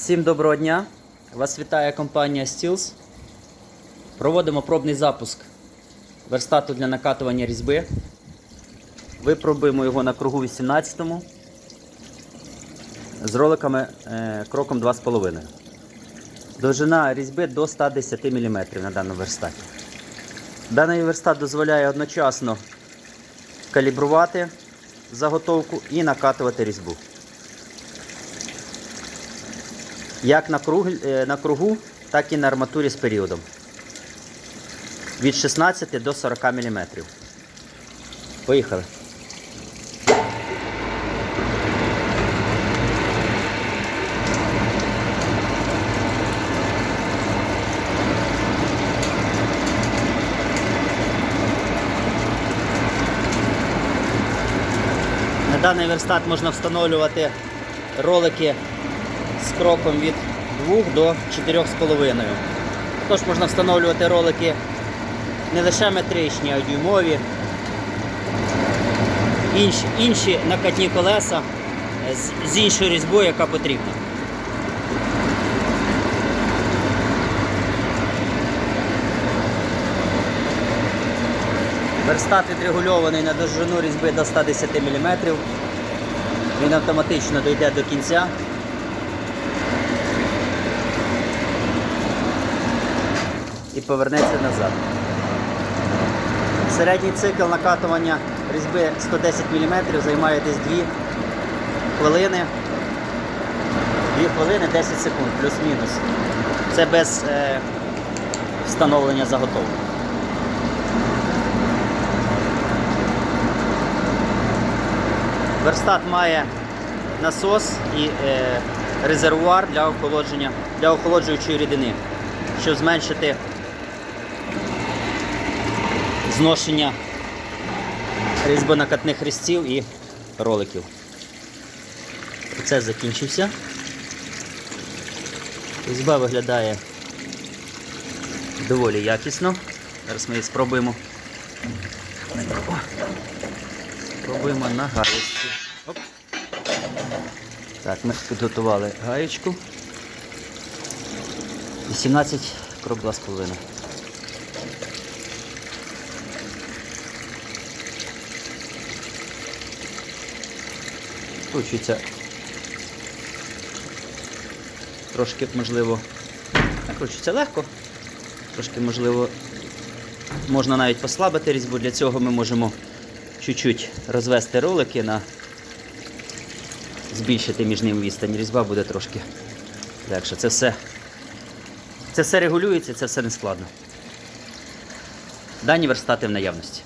Всім доброго дня! Вас вітає компанія Steels. Проводимо пробний запуск верстату для накатування різьби. Випробуємо його на кругу 18 з роликами е, кроком 2,5. Довжина різьби до 110 мм на даному верстаті. Даний верстат дозволяє одночасно калібрувати заготовку і накатувати різьбу. Як на, круг, е, на кругу, так і на арматурі з періодом. Від 16 до 40 мм. Поїхали. На даний верстат можна встановлювати ролики з кроком від 2 до 4,5. Також можна встановлювати ролики не лише метричні, а й дюймові. Інші, інші накатні колеса з, з іншою різьбою, яка потрібна. Верстат відрегульований на довжину різьби до 110 мм. Він автоматично дійде до кінця. І повернеться назад. Середній цикл накатування різьби 110 мм займає десь 2 хвилини. 2 хвилини 10 секунд, плюс-мінус. Це без е, встановлення заготовки. Верстат має насос і е, резервуар для охолодження, для охолоджуючої рідини, щоб зменшити зношення різьбонакатних різців і роликів. Процес закінчився. Різьба виглядає доволі якісно. Зараз ми її спробуємо. Спробуємо на гаєчці. Так, ми підготували гаєчку. 18 крок 2,5. Кручується трошки, можливо, накручується легко, трошки, можливо, можна навіть послабити різьбу. Для цього ми можемо чуть-чуть розвести ролики на збільшити між ними відстань. Різьба буде трошки легше. Це все, це все регулюється, це все не складно. Дані верстати в наявності.